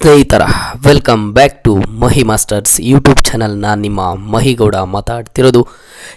ಸ್ನೇಹಿತರ welcome back to Mahi masters YouTube channel ನಾನು ನಿಮ್ಮ ಮಹಿಗೌಡ ಮಾತಾಡ್ತಿರೋದು.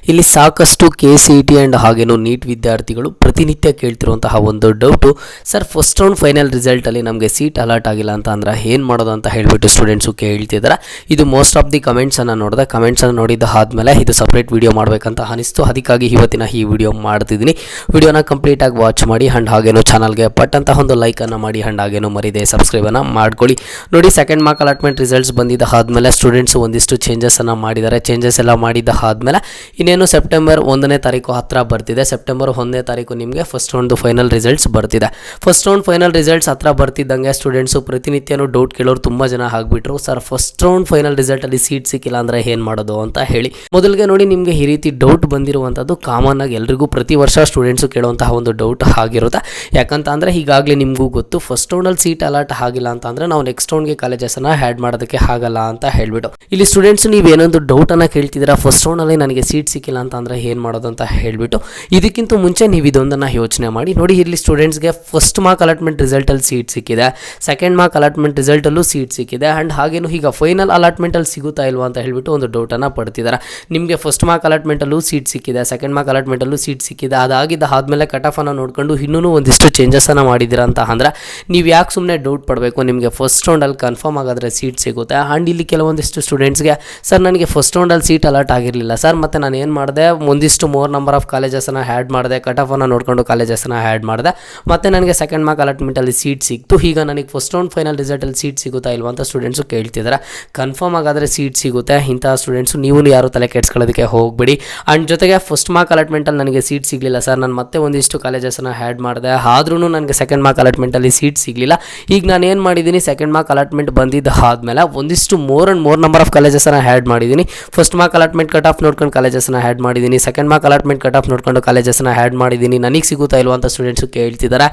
ಇಲ್ಲಿ ಸಾಕಷ್ಟು K C E T and ಹಾಗೇನು ನೀಟ್ ವಿದ್ಯಾರ್ಥಿಗಳು ಪ್ರತಿನಿತ್ಯ ಕೇಳ್ತಿರುವಂತಹ ಒಂದು doubt sir first round final ರಿಸಲ್ಟಲ್ಲಿ ನಮಗೆ ಸೀಟ್ ಅಲಾಟ್ ಆಗಿಲ್ಲ ಅಂತ ಅಂದ್ರೆ ಏನು ಮಾಡೋದು ಅಂತ ಹೇಳಿಬಿಟ್ಟು ಸ್ಟೂಡೆಂಟ್ಸು ಕೇಳ್ತಿದ್ದಾರೆ ಇದು ಮೋಸ್ಟ್ ಆಫ್ ದಿ ಕಮೆಂಟ್ಸನ್ನು ನೋಡಿದೆ ಕಮೆಂಟ್ಸನ್ನು ನೋಡಿದ ಆದಮೇಲೆ ಇದು ಸಪ್ರೇಟ್ ವಿಡಿಯೋ ಮಾಡಬೇಕಂತ ಅನಿಸ್ತು. ಅದಕ್ಕಾಗಿ ಇವತ್ತಿನ ಈ ವಿಡಿಯೋ ಮಾಡ್ತಿದ್ದೀನಿ. ವಿಡಿಯೋನ ಕಂಪ್ಲೀಟಾಗಿ ವಾಚ್ ಮಾಡಿ ಆ್ಯಂಡ್ ಹಾಗೇನು ಚಾನಲ್ಗೆ ಪಟ್ ಅಂತ ಒಂದು ಲೈಕನ್ನು ಮಾಡಿ ಆ್ಯಂಡ್ ಹಾಗೇನು ಮರಿದೆ ಸಬ್ಸ್ಕ್ರೈಬನ್ನು ಮಾಡ್ಕೊಳ್ಳಿ. ನೋಡಿ ಸೆಕೆಂಡ್ ಮಾರ್ಕ್ ಅಲಾಟ್ಮೆಂಟ್ ರಿಸಲ್ಟ್ಸ್ ಬಂದಿದ್ದ ಆದಮೇಲೆ ಸ್ಟೂಡೆಂಟ್ಸ್ ಒಂದಿಷ್ಟು ಚೇಂಜಸನ್ನು ಮಾಡಿದ್ದಾರೆ ಚೇಂಜಸ್ ಎಲ್ಲ ಮಾಡಿದ್ದ ಆದಮೇಲೆ ಇನ್ನೇನು ಸೆಪ್ಟೆಂಬರ್ ಒಂದನೇ ತಾರೀಕು ಹತ್ತಿರ ಬರ್ತಿದೆ. ಸೆಪ್ಟೆಂಬರ್ ಒಂದನೇ ತಾರೀಕು ನಿಮಗೆ ಫಸ್ಟ್ ರೌಂಡ್ ಫೈನಲ್ ರಿಸಲ್ಟ್ಸ್ ಬರ್ತಿದೆ. ಫಸ್ಟ್ ರೌಂಡ್ ಫೈನಲ್ ರಿಸಲ್ಟ್ಸ್ ಹತ್ರ ಬರ್ತಿದ್ದಂಗೆ ಸ್ಟೂಡೆಂಟ್ಸು ಪ್ರತಿನಿತ್ಯನೂ ಡೌಟ್ ಕೇಳೋರು ತುಂಬ ಜನ ಆಗಿಬಿಟ್ರು. ಸರ್ ಫಸ್ಟ್ ರೌಂಡ್ ಫೈನಲ್ ರಿಸಲ್ಟಲ್ಲಿ ಸೀಟ್ ಸಿಕ್ಕಿಲ್ಲ ಅಂದರೆ ಏನು ಮಾಡೋದು? ಅಂತ ಹೇಳಿ. ಮೊದಲಿಗೆ ನೋಡಿ ನಿಮಗೆ ಈ ರೀತಿ ಡೌಟ್ ಬಂದಿರುವಂಥದ್ದು ಕಾಮನ್ ಆಗಿ ಎಲ್ರಿಗೂ ಪ್ರತಿ ವರ್ಷ ಸ್ಟೂಡೆಂಟ್ಸು ಕೇಳುವಂತಹ ಒಂದು ಡೌಟ್ ಆಗಿರುತ್ತೆ. ಯಾಕಂತ ಅಂದರೆ ಈಗಾಗಲೇ ನಿಮಗೂ ಗೊತ್ತು ಫಸ್ಟ್ ರೌಂಡಲ್ಲಿ ಸೀಟ್ ಅಲರ್ಟ್ ಆಗಿಲ್ಲ ಅಂತ ಅಂದರೆ ನಾವು ನೆಕ್ಸ್ಟ್ ರೌಂಡ್ಗೆ ಕಾಲೇಜಸನ್ನು ಆ್ಯಡ್ ಮಾಡೋದಕ್ಕೆ ಆಗಲ್ಲ ಅಂತ ಹೇಳಿಬಿಟ್ಟು. ಇಲ್ಲಿ ಸ್ಟೂಡೆಂಟ್ಸ್ ನೀವು ಏನೊಂದು ಡೌಟನ್ನು ಕೇಳ್ತಿದ್ದೀರಾ? ಫಸ್ಟ್ ರೌಂಡಲ್ಲಿ ನನಗೆ ಸೀಟ್ ಸಿಕ್ಕಿಲ್ಲ ಅಂತ ಅಂದರೆ ಏನು ಮಾಡೋದು ಅಂತ ಹೇಳಿಬಿಟ್ಟು ಇದಕ್ಕಿಂತ ಮುಂಚೆ ನೀವು ಇದೊಂದನ್ನು ಯೋಚನೆ ಮಾಡಿ. ನೋಡಿ, ಇಲ್ಲಿ ಸ್ಟೂಡೆಂಟ್ಸ್ಗೆ ಫಸ್ಟ್ ಮಾರ್ಕ್ ಅಲಾಟ್ಮೆಂಟ್ ರಿಸಲ್ಟಲ್ಲಿ ಸೀಟ್ ಸಿಕ್ಕಿದೆ. ಸೆಕೆಂಡ್ ಮಾರ್ಕ್ ಅಲಾಟ್ಮೆಂಟ್ ರಿಸಲ್ಟಲ್ಲೂ ಸೀಟ್ ಸಿಕ್ಕಿದೆ. ಆ್ಯಂಡ್ ಹಾಗೇನು ಈಗ ಫೈನಲ್ ಅಲಾಟ್ಮೆಂಟಲ್ಲಿ ಸಿಗುತ್ತಾ ಇಲ್ವಾ ಅಂತ ಹೇಳ್ಬಿಟ್ಟು ಒಂದು ಡೌಟನ್ನು ಪಡ್ತಿದ್ದಾರೆ ನಿಮಗೆ ಫಸ್ಟ್ ಮಾರ್ಕ್ ಅಲಾಟ್ಮೆಂಟಲ್ಲೂ ಸೀಟ್ ಸಿಕ್ಕಿದೆ ಸೆಕೆಂಡ್ ಮಾರ್ಕ್ ಅಲಾಟ್ಮೆಂಟಲ್ಲೂ ಸೀಟ್ ಸಿಕ್ಕಿದೆ. ಅದಾಗಿದ್ದ ಆದಮೇಲೆ ಕಟ್ ಆಫನ್ನು ನೋಡಿಕೊಂಡು ಇನ್ನೂ ಒಂದಿಷ್ಟು ಚೇಂಜಸನ್ನು ಮಾಡಿದ್ದೀರಾ ಅಂತ ಅಂದರೆ ನೀವು ಯಾಕೆ ಸುಮ್ಮನೆ ಡೌಟ್ ಪಡಬೇಕು? ನಿಮಗೆ ಫಸ್ಟ್ ರೌಂಡಲ್ಲಿ ಕನ್ಫರ್ಮ್ ಆಗಾದರೆ ಸೀಟ್ ಸಿಗುತ್ತೆ. ಆ್ಯಂಡ್ ಇಲ್ಲಿ ಕೆಲವೊಂದಿಷ್ಟು ಸ್ಟೂಡೆಂಟ್ಸ್ಗೆ ಸರ್, ನನಗೆ ಫಸ್ಟ್ ರೌಂಡಲ್ಲಿ ಸೀಟ್ ಅಲರ್ಟ್ ಆಗಿರಲಿಲ್ಲ. ಸರ್, ಮತ್ತು ನಾನು ಏನು ಮಾಡಿದೆ ಒಂದಿಷ್ಟು ಮೋರ್ ನಂಬರ್ ಆಫ್ ಕಾಲೇಜಸನ್ನು ಆ್ಯಡ್ ಮಾಡಿದೆ ಕಟ್ ಆಫನ್ನು ನೋಡಿಕೊಂಡು ಕಾಲೇಜಸನ್ನು ಆ್ಯಡ್ ಮಾಡಿದೆ. ಮತ್ತು ನನಗೆ ಸೆಕೆಂಡ್ ಮಾರ್ಕ್ ಅಲಾಟ್ಮೆಂಟಲ್ಲಿ ಸೀಟ್ ಸಿಕ್ತು. ಈಗ ನನಗೆ ಫಸ್ಟ್ ರೌಂಡ್ ಫೈನಲ್ ರಿಸಲ್ಟಲ್ಲಿ ಸೀಟ್ ಸಿಗುತ್ತಾ ಇಲ್ವಾ ಅಂತ ಸ್ಟೂಡೆಂಟ್ಸು ಕೇಳ್ತಿದ್ದಾರೆ ಕನ್ಫರ್ಮ್ ಆಗಾದರೆ ಸೀಟ್ ಸಿಗುತ್ತೆ. ಇಂಥ ಸ್ಟೂಡೆಂಟ್ಸು ನೀವು ಯಾರು ತಲೆ ಕೆಡ್ಸ್ಕೊಳ್ಳೋದಕ್ಕೆ ಹೋಗಬೇಡಿ. ಆ್ಯಂಡ್ ಜೊತೆಗೆ ಫಸ್ಟ್ ಮಾರ್ಕ್ ಅಲಾಟ್ಮೆಂಟಲ್ಲಿ ನನಗೆ ಸೀಟ್ ಸಿಗಲಿಲ್ಲ ಸರ್ ನಾನು ಮತ್ತೆ ಒಂದಿಷ್ಟು ಕಾಲೇಜಸನ್ನು ಆ್ಯಡ್ ಮಾಡಿದೆ. ಆದ್ರೂ ನನಗೆ ಸೆಕೆಂಡ್ ಮಾರ್ಕ್ ಅಲಾಟ್ಮೆಂಟಲ್ಲಿ ಸೀಟ್ ಸಿಗಲಿಲ್ಲ. ಈಗ ನಾನು ಏನು ಮಾಡಿದ್ದೀನಿ ಸೆಕೆಂಡ್ ಮಾರ್ಕ್ ಅಲಾಟ್ಮೆಂಟ್ ಬಂದಿದ್ದ ಆದಮೇಲೆ ಒಂದಿಷ್ಟು more and more number of ಕಾಲೇಜಸನ್ನು add ಮಾಡಿದ್ದೀನಿ. First mock allotment cut off ನೋಡ್ಕೊಂಡು ಕಾಲೇಜಸನ್ನು ಆ್ಯಡ್ ಮಾಡಿದ್ದೀನಿ. Second mock allotment cut off ನೋಡ್ಕೊಂಡು ಕಾಲೇಜಸ್ನ ಆ್ಯಡ್ ಮಾಡಿದ್ದೀನಿ. ನನಗೆ ಸಿಗುತ್ತಾ ಇಲ್ವಾ ಅಂತ ಸ್ಟೂಡೆಂಟ್ಸು ಕೇಳ್ತಿದ್ದಾರೆ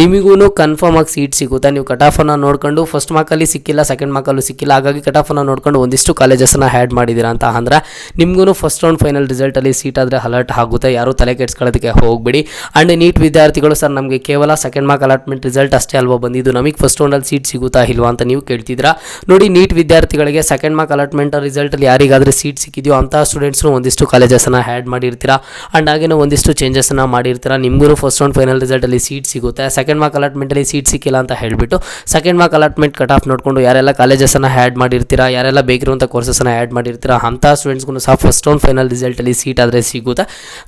ನಿಮಗೂ ಕನ್ಫರ್ಮ್ ಆಗಿ ಸೀಟ್ ಸಿಗುತ್ತೆ? ನೀವು ಕಟ್ ಆಫನ್ನು ನೋಡ್ಕೊಂಡು ಫಸ್ಟ್ ಮಾರ್ಕಲ್ಲಿ ಸಿಕ್ಕಿಲ್ಲ ಸೆಕೆಂಡ್ ಮಾರ್ಕಲ್ಲೂ ಸಿಕ್ಕಿಲ್ಲ. ಹಾಗಾಗಿ ಕಟ್ ಆಫನ್ನು ನೋಡ್ಕೊಂಡು ಒಂದಿಷ್ಟು ಕಾಲೇಜಸ್ನ ಆ್ಯಡ್ ಮಾಡಿದ್ದೀರಾ ಅಂತ ಅಂದ್ರೆ ನಿಮಗೂ ಫಸ್ಟ್ ರೌಂಡ್ ಫೈನಲ್ ರಿಸಲ್ಟಲ್ಲಿ ಸೀಟ್ ಆದರೆ ಅಲರ್ಟ್ ಆಗುತ್ತೆ. ಯಾರು ತಲೆ ಕೆಡ್ಸ್ಕೊಳ್ಳೋದಕ್ಕೆ ಹೋಗಬೇಡಿ. ಆ್ಯಂಡ್ ನೀಟ್ ವಿದ್ಯಾರ್ಥಿಗಳು ಸರ್ ನಮಗೆ ಕೇವಲ ಸೆಕೆಂಡ್ ಮಾರ್ಕ್ ಅಲಾಟ್ಮೆಂಟ್ ರಿಸಲ್ಟ್ ಅಷ್ಟೇ ಅಲ್ವಾ ಬಂದಿದ್ದು? ನಮಗೆ ಫಸ್ಟ್ ರೌಂಡಲ್ಲಿ ಸೀಟ್ ಸಿಗುತ್ತಾ ಇಲ್ವಾ ಅಂತ ನೀವು ಕೇಳ್ತಿದ್ದೀರಾ ನೋಡಿ, ನೀಟ್ ವಿದ್ಯಾರ್ಥಿಗಳಿಗೆ ಸೆಕೆಂಡ್ ಮಾರ್ಕ್ ಅಲಾಟ್ಮೆಂಟ್ ರಿಸಲ್ಟಲ್ಲಿ ಯಾರಿಗಾದರೂ ಸೀಟ್ ಸಿಕ್ಕಿದೆಯೋ ಅಂತಹ ಸ್ಟೂಡೆಂಟ್ಸ್ನು ಒಂದಿಷ್ಟು ಕಾಲೇಜಸನ್ನು ಆ್ಯಡ್ ಮಾಡಿರ್ತೀರಾ? ಆ್ಯಂಡ್ ಹಾಗೇನೋ ಒಂದಿಷ್ಟು ಚೇಂಜಸನ್ನು ಮಾಡಿರ್ತೀರಾ? ನಿಮಗೂ ಫಸ್ಟ್ ರೌಂಡ್ ಫೈನಲ್ ರಿಸಲ್ಟಲ್ಲಿ ಸೀಟ್ ಸಿಗುತ್ತೆ. ಸೆಕೆಂಡ್ ಮಾರ್ಕ್ ಅಲಾಟ್ಮೆಂಟಲ್ಲಿ ಸೀಟ್ ಸಿಕ್ಕಿಲ್ಲ ಅಂತ ಹೇಳಿಬಿಟ್ಟು second mock allotment cut off ನೋಡಿಕೊಂಡು ಯಾರೆಲ್ಲ ಕಾಲೇಜಸನ್ನು ಆ್ಯಡ್ ಮಾಡಿರ್ತೀರಾ? ಯಾರೆಲ್ಲ ಬೇಕಿರುವಂಥ ಕೋರ್ಸಸನ್ನು ಆ್ಯಡ್ ಮಾಡಿರ್ತೀರಾ? ಅಂಥ ಸ್ಟೂಡೆಂಟ್ಸ್ಗೂ ಸಹ ಫಸ್ಟ್ ರೌಂಡ್ ಫೈನಲ್ ರಿಸಲ್ಟಲ್ಲಿ ಸೀಟ್ ಆದರೆ ಸಿಗುತ್ತೆ.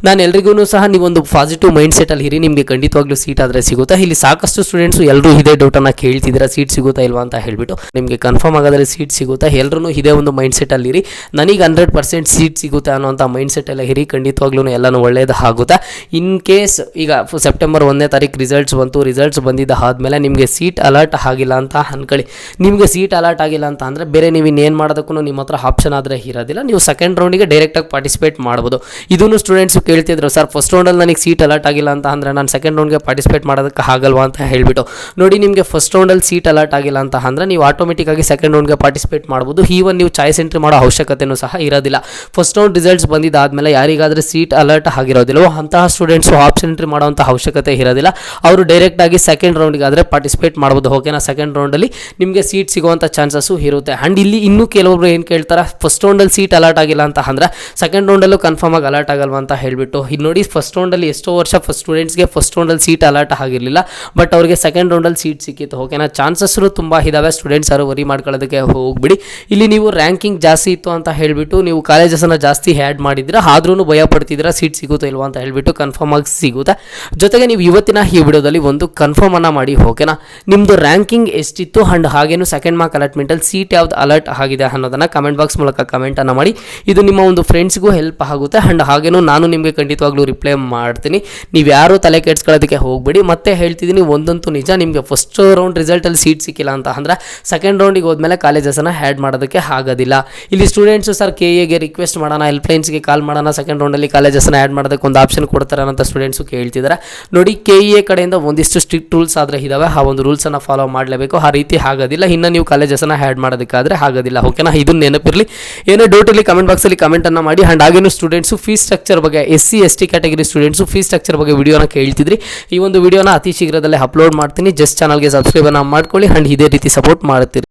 ನಾನು ಎಲ್ರಿಗೂ ಸಹ ನೀವೊಂದು ಪಾಸಿಟಿವ್ ಮೈಂಡ್ ಸೆಟಲ್ಲಿ ಇರಿ. ನಿಮಗೆ ಖಂಡಿತವಾಗ್ಲೂ ಸೀಟ್ ಆದರೆ ಸಿಗುತ್ತೆ. ಇಲ್ಲಿ ಸಾಕಷ್ಟು ಸ್ಟೂಡೆಂಟ್ಸು ಎಲ್ಲರೂ ಇದೇ ಡೌಟನ್ನು ಕೇಳ್ತಿದ್ದೀರಾ? ಸೀಟ್ ಸಿಗುತ್ತಾ ಇಲ್ವಾ ಅಂತ ಹೇಳಿಬಿಟ್ಟು ನಿಮಗೆ ಕನ್ಫರ್ಮ್ ಆಗೋದ್ರೆ ಸೀಟ್ ಸಿಗುತ್ತಾ. ಎಲ್ಲರೂ ಇದೇ ಒಂದು ಮೈಂಡ್ ಸೆಟ್ ಇರಿ. ನನಗೆ ಹಂಡ್ರೆಡ್ ಪರ್ಸೆಂಟ್ ಸೀಟ್ ಸಿಗುತ್ತೆ ಅನ್ನೋಂಥ ಮೈಂಡ್ ಸೆಟ್ ಎಲ್ಲ ಹಿರಿ ಖಂಡಿತವಾಗ್ಲೂ ಎಲ್ಲನೂ ಒಳ್ಳೆಯದು ಆಗುತ್ತೆ. ಇನ್ ಕೇಸ್ ಈಗ ಸೆಪ್ಟೆಂಬರ್ ಒಂದನೇ ತಾರೀಕು ರಿಸಲ್ಟ್ಸ್ ಬಂತು ರಿಸಲ್ಟ್ಸ್ ಬಂದಿದ್ದ ಆದಮೇಲೆ ನಿಮಗೆ ಸೀಟ್ ಅಲರ್ಟ್ ಆಗಿಲ್ಲ ಅಂತ ಅನ್ಕೊಳ್ಳಿ. ನಿಮಗೆ ಸೀಟ್ ಅಲರ್ಟ್ ಆಗಿಲ್ಲ ಅಂತ ಅಂದರೆ ಬೇರೆ ನೀವು ಇನ್ನೇನು ಮಾಡೋದಕ್ಕೂ ನಿಮ್ಮ ಹತ್ರ ಆಪ್ಷನ್ ಆದರೆ ಇರೋದಿಲ್ಲ. ನೀವು ಸೆಕೆಂಡ್ ರೌಂಡಿಗೆ ಡೈರೆಕ್ಟಾಗಿ ಪಾರ್ಟಿಸಿಪೇಟ್ ಮಾಡ್ಬೋದು. ಇದನ್ನು ಸ್ಟೂಡೆಂಟ್ಸು ಕೇಳ್ತಿದ್ರು, ಸರ್ ಫಸ್ಟ್ ರೌಂಡಲ್ಲಿ ನನಗೆ ಸೀಟ್ ಅಲರ್ಟ್ ಆಗಿಲ್ಲ ಅಂತ ಅಂದರೆ ನಾನು ಸೆಕೆಂಡ್ ರೌಂಡ್ಗೆ ಪಾರ್ಟಿಸಿಪೇಟ್ ಮಾಡೋದಕ್ಕೆ ಆಗಲ್ವಾ? ಅಂತ ಹೇಳ್ಬಿಟ್ಟು. ನೋಡಿ, ನಿಮಗೆ ಫಸ್ಟ್ ರೌಂಡಲ್ಲಿ ಸೀಟ್ ಅಲರ್ಟ್ ಆಗಿಲ್ಲ ಅಂತ ಅಂದರೆ ನೀವು ಆಟೋಮೆಟಿಕ್ಕಾಗಿ ಸೆಕೆಂಡ್ ರೌಂಡ್ಗೆ ಪಾರ್ಟಿಸಿಪೇಟ್ ಮಾಡ್ಬೋದು. ಈವನ್ ನೀವು ಚಾಯ್ಸ್ ಎಂಟ್ರಿ ಮಾಡೋ ಅವಶ್ಯಕತೆಯೂ ಸಹ ಇರೋದಿಲ್ಲ. ಫಸ್ಟ್ ರೌಂಡ್ ರಿಸಲ್ಟ್ಸ್ ಬಂದಿದ್ದಾದಮೇಲೆ ಯಾರಿಗಾದರೂ ಸೀಟ್ ಅಲರ್ಟ್ ಆಗಿರೋದಿಲ್ಲವೋ ಅಂತಹ ಸ್ಟೂಡೆಂಟ್ಸು ಆಪ್ಷನ್ ಎಂಟ್ರಿ ಮಾಡುವಂಥ ಅವಶ್ಯಕತೆ ಇರೋದಿಲ್ಲ. ಅವರು ಡೈರೆಕ್ಟಾಗಿ ಸೆಕೆಂಡ್ ರೌಂಡಿಗೆ ಆದರೆ ಪಾರ್ಟಿಸಿಪೇಟ್ ಮಾಡ್ಬೋದು. ಓಕೆನಾ ಸೆಕೆಂಡ್ ರೌಂಡಲ್ಲಿ ನಿಮಗೆ ಸೀಟ್ ಸಿಗುವಂಥ ಚಾನ್ಸಸ್ಸು ಇರುತ್ತೆ. ಆ್ಯಂಡ್ ಇಲ್ಲಿ ಇನ್ನೂ ಕೆಲವೊಬ್ರು ಏನು ಕೇಳ್ತಾರೆ? ಫಸ್ಟ್ ರೌಂಡಲ್ಲಿ ಸೀಟ್ ಅಲರ್ಟ್ ಆಗಿಲ್ಲ ಅಂತ ಅಂದರೆ ಸೆಕೆಂಡ್ ರೌಂಡಲ್ಲೂ ಕನ್ಫರ್ಮ್ ಆಗಿ ಅಲರ್ಟ್ ಆಗಲ್ವಾ ಅಂತ ಹೇಳಿಬಿಟ್ಟು. ಇದು ನೋಡಿ ಫಸ್ಟ್ ರೌಂಡಲ್ಲಿ ಎಷ್ಟೋ ವರ್ಷ ಫಸ್ಟ್ ಸ್ಟೂಡೆಂಟ್ಸ್ಗೆ ಫಸ್ಟ್ ರೌಂಡಲ್ಲಿ ಸೀಟ್ ಅಲರ್ಟ್ ಆಗಿರಲಿಲ್ಲ. ಬಟ್ ಅವರಿಗೆ ಸೆಕೆಂಡ್ ರೌಂಡಲ್ಲಿ ಸೀಟ್ ಸಿಕ್ಕಿತ್ತು. ಓಕೆನಾ ಚಾನ್ಸಸ್ಸು ತುಂಬ ಇದ್ದಾವೆ ಸ್ಟೂಡೆಂಟ್ಸ್ ಯಾರು ವರಿ ಮಾಡ್ಕೊಳ್ಳೋದಕ್ಕೆ ಹೋಗ್ಬಿಡಿ. ಇಲ್ಲಿ ನೀವು ರ್ಯಾಂಕಿಂಗ್ ಜಾಸ್ತಿ ಇತ್ತು ಅಂತ ಹೇಳಿಬಿಟ್ಟು ನೀವು ಕಾಲೇಜಸನ್ನು ಜಾಸ್ತಿ ಹ್ಯಾಡ್ ಮಾಡಿದ್ರೆ ಆದ್ರೂ ಭಯ ಪಡ್ತಿದ್ದೀರಾ? ಸೀಟ್ ಸಿಗುತ್ತೋ ಇಲ್ವಾ ಅಂತ ಹೇಳ್ಬಿಟ್ಟು ಕನ್ಫರ್ಮ್ ಆಗಿ ಸಿಗುತ್ತೆ. ಜೊತೆಗೆ ನೀವು ಇವತ್ತಿನ ಈ ವಿಡಿಯೋದಲ್ಲಿ ಒಂದು ಕನ್ಫರ್ಮ್ ಅನ್ನ ಮಾಡಿ ಓಕೆನಾ ನಿಮ್ಮದು ರ್ಯಾಂಕಿಂಗ್ ಎಷ್ಟಿತ್ತು? ಆ್ಯಂಡ್ ಹಾಗೇನು ಸೆಕೆಂಡ್ ಮಾರ್ಕ್ ಅಲಾಟ್ಮೆಂಟಲ್ಲಿ ಸೀಟ್ ಯಾವ್ದು ಅಲರ್ಟ್ ಆಗಿದೆ ಅನ್ನೋದನ್ನು ಕಮೆಂಟ್ ಬಾಕ್ಸ್ ಮೂಲಕ ಕಮೆಂಟನ್ನು ಮಾಡಿ. ಇದು ನಿಮ್ಮ ಒಂದು ಫ್ರೆಂಡ್ಸ್ಗೂ ಹೆಲ್ಪ್ ಆಗುತ್ತೆ. ಆ್ಯಂಡ್ ಹಾಗೇನು ನಾನು ನಿಮಗೆ ಖಂಡಿತವಾಗ್ಲೂ ರಿಪ್ಲೈ ಮಾಡ್ತೀನಿ. ನೀವು ಯಾರು ತಲೆ ಕೆಡ್ಸ್ಕೊಳ್ಳೋದಕ್ಕೆ ಹೋಗಬೇಡಿ. ಮತ್ತೆ ಹೇಳ್ತಿದ್ದೀನಿ, ಒಂದಂತೂ ನಿಜ, ನಿಮಗೆ ಫಸ್ಟ್ ರೌಂಡ್ ರಿಸಲ್ಟಲ್ಲಿ ಸೀಟ್ ಸಿಕ್ಕಿಲ್ಲ ಅಂತ ಅಂದರೆ ಸೆಕೆಂಡ್ ರೌಂಡಿಗೆ ಹೋದ್ಮೇಲೆ ಕಾಲೇಜಸನ್ನು ಆ್ಯಡ್ ಮಾಡೋದಕ್ಕೆ ಆಗೋದಿಲ್ಲ. ಇಲ್ಲಿ ಸ್ಟೂಡೆಂಟ್ಸು ಸರ್ ಕೆ ಎಗೆ ರಿಕ್ವೆಸ್ಟ್ ಮಾಡೋಣ ಹೆಲ್ಪ್ಲೈನ್ಸ್ಗೆ ಕಾಲ್ ಮಾಡೋಣ ಸೆಕೆಂಡ್ ರೌಂಡಲ್ಲಿ ಕಾಲೇಜಸ್ನ ಆ್ಯಡ್ ಮಾಡೋದಕ್ಕೆ ಒಂದು ಆಪ್ಷನ್ ಕೊಡ್ತಾರೆ ಅಂತ ಸ್ಟೂಡೆಂಟ್ಸು ಕೇಳ್ತಿದ್ದಾರೆ ನೋಡಿ ಕೆ ಇ ಎ ಕಡೆಯಿಂದ ಒಂದಿಷ್ಟು ಸ್ಟ್ರಿಕ್ಟ್ ರೂಲ್ಸ್ ಆದರೆ ಇದಾವೆ. ಆ ಒಂದು ರೂಲ್ಸನ್ನು ಫಾಲೋ ಮಾಡಲೇಬೇಕು. ಆ ರೀತಿ ಆಗೋದಿಲ್ಲ. ಇನ್ನು ನೀವು ಕಾಲೇಜಸ್ಸನ್ನು ಆ್ಯಡ್ ಮಾಡೋದಕ್ಕಾದರೆ ಆಗೋದಿಲ್ಲ. ಓಕೆನಾ ಇದನ್ನು ನೆನಪಿರಲಿ. ಏನೇ ಡೌಟ್ ಇರಲಿ ಕಮೆಂಟ್ ಬಾಕ್ಸಲ್ಲಿ ಕಮೆಂಟನ್ನು ಮಾಡಿ. ಆ್ಯಂಡ್ ಹಾಗೇನು ಸ್ಟೂಡೆಂಟ್ಸು ಫೀಸ್ ಸ್ಟ್ರಕ್ಚರ್ ಬಗ್ಗೆ S C S T category students fees structure ಬಗ್ಗೆ ವಿಡಿಯೋನ ಕೇಳ್ತಿದ್ರಿ. ಈ ಒಂದು ವಿಡಿಯೋನ ಅತಿ ಶೀಘ್ರದಲ್ಲೇ ಅಪ್ಲೋಡ್ ಮಾಡ್ತೀನಿ. ಜಸ್ಟ್ ಚಾನಲ್ಗೆ ಸಬ್ಸ್ಕ್ರೈಬನ್ನು ಮಾಡ್ಕೊಳ್ಳಿ. ಆ್ಯಂಡ್ ಇದೇ ರೀತಿ ಸಪೋರ್ಟ್ ಮಾಡ್ತೀರಿ.